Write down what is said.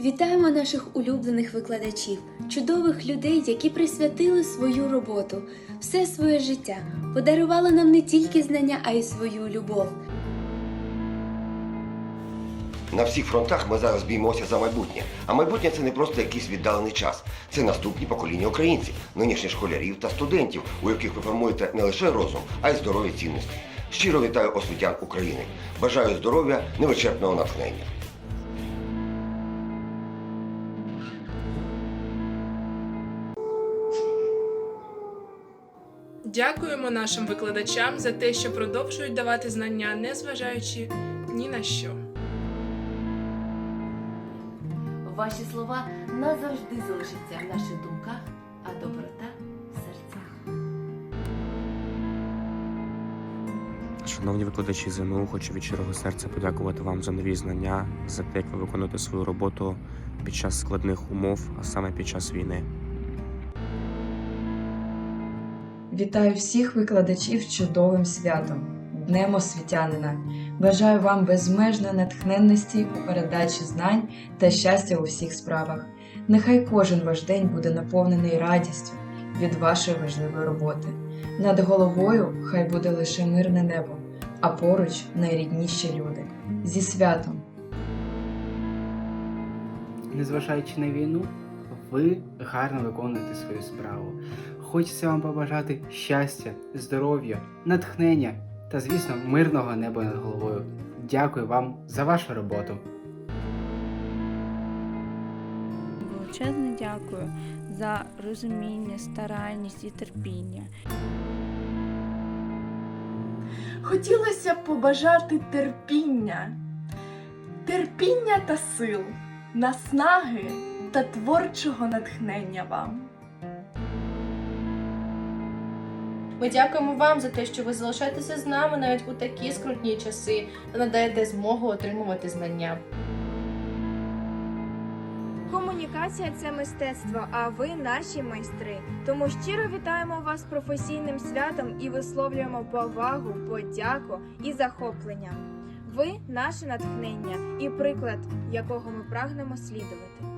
Вітаємо наших улюблених викладачів, чудових людей, які присвятили свою роботу, все своє життя, подарували нам не тільки знання, а й свою любов. На всіх фронтах ми зараз б'ємося за майбутнє. А майбутнє це не просто якийсь віддалений час. Це наступні покоління українців, нинішніх школярів та студентів, у яких ви формуєте не лише розум, а й здорові цінності. Щиро вітаю освітян України. Бажаю здоров'я, невичерпного натхнення. Дякуємо нашим викладачам за те, що продовжують давати знання, незважаючи ні на що. Ваші слова назавжди залишаться в наших думках, а доброта в серцях. Шановні викладачі ЗНУ, хочу від щирого серця подякувати вам за нові знання, за те, як ви виконуєте свою роботу під час складних умов, а саме під час війни. Вітаю всіх викладачів чудовим святом, Днем освітянина. Бажаю вам безмежної натхненності у передачі знань та щастя у всіх справах. Нехай кожен ваш день буде наповнений радістю від вашої важливої роботи. Над головою хай буде лише мирне небо, а поруч найрідніші люди. Зі святом! Незважаючи на війну, ви гарно виконуєте свою справу. Хочеться вам побажати щастя, здоров'я, натхнення та, звісно, мирного неба над головою. Дякую вам за вашу роботу. Величезне дякую за розуміння, старанність і терпіння. Хотілося б побажати терпіння, терпіння та сил, наснаги та творчого натхнення вам. Ми дякуємо вам за те, що ви залишаєтеся з нами навіть у такі скрутні часи та надаєте змогу отримувати знання. Комунікація це мистецтво, а ви наші майстри. Тому щиро вітаємо вас професійним святом і висловлюємо повагу, подяку і захоплення. Ви наше натхнення і приклад, якого ми прагнемо слідувати.